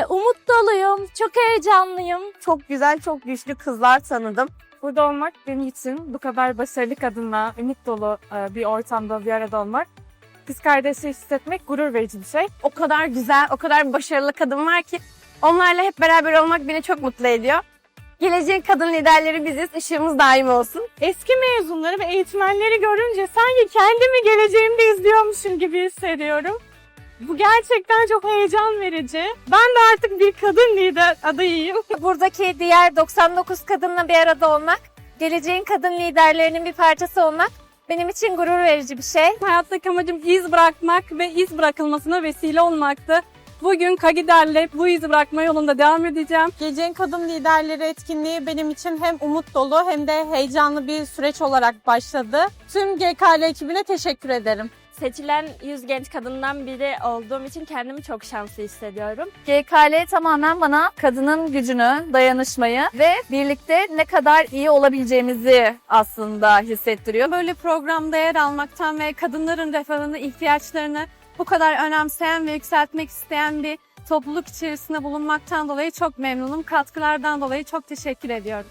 E, Umut doluyum, çok heyecanlıyım. Çok güzel, çok güçlü kızlar tanıdım. Burada olmak benim için bu kadar başarılı kadınla ümit dolu e, bir ortamda bir arada olmak, kız kardeşi hissetmek gurur verici bir şey. O kadar güzel, o kadar başarılı kadın var ki onlarla hep beraber olmak beni çok mutlu ediyor. Geleceğin kadın liderleri biziz, ışığımız daim olsun. Eski mezunları ve eğitmenleri görünce sanki kendimi geleceğimde izliyormuşum gibi hissediyorum. Bu gerçekten çok heyecan verici. Ben de artık bir kadın lider adayıyım. Buradaki diğer 99 kadınla bir arada olmak, geleceğin kadın liderlerinin bir parçası olmak benim için gurur verici bir şey. Hayattaki amacım iz bırakmak ve iz bırakılmasına vesile olmaktı. Bugün Kagider'le bu izi bırakma yolunda devam edeceğim. Geleceğin Kadın Liderleri etkinliği benim için hem umut dolu hem de heyecanlı bir süreç olarak başladı. Tüm GKL ekibine teşekkür ederim. Seçilen 100 genç kadından biri olduğum için kendimi çok şanslı hissediyorum. GKL tamamen bana kadının gücünü, dayanışmayı ve birlikte ne kadar iyi olabileceğimizi aslında hissettiriyor. Böyle programda yer almaktan ve kadınların refahını, ihtiyaçlarını bu kadar önemseyen ve yükseltmek isteyen bir topluluk içerisinde bulunmaktan dolayı çok memnunum. Katkılardan dolayı çok teşekkür ediyorum.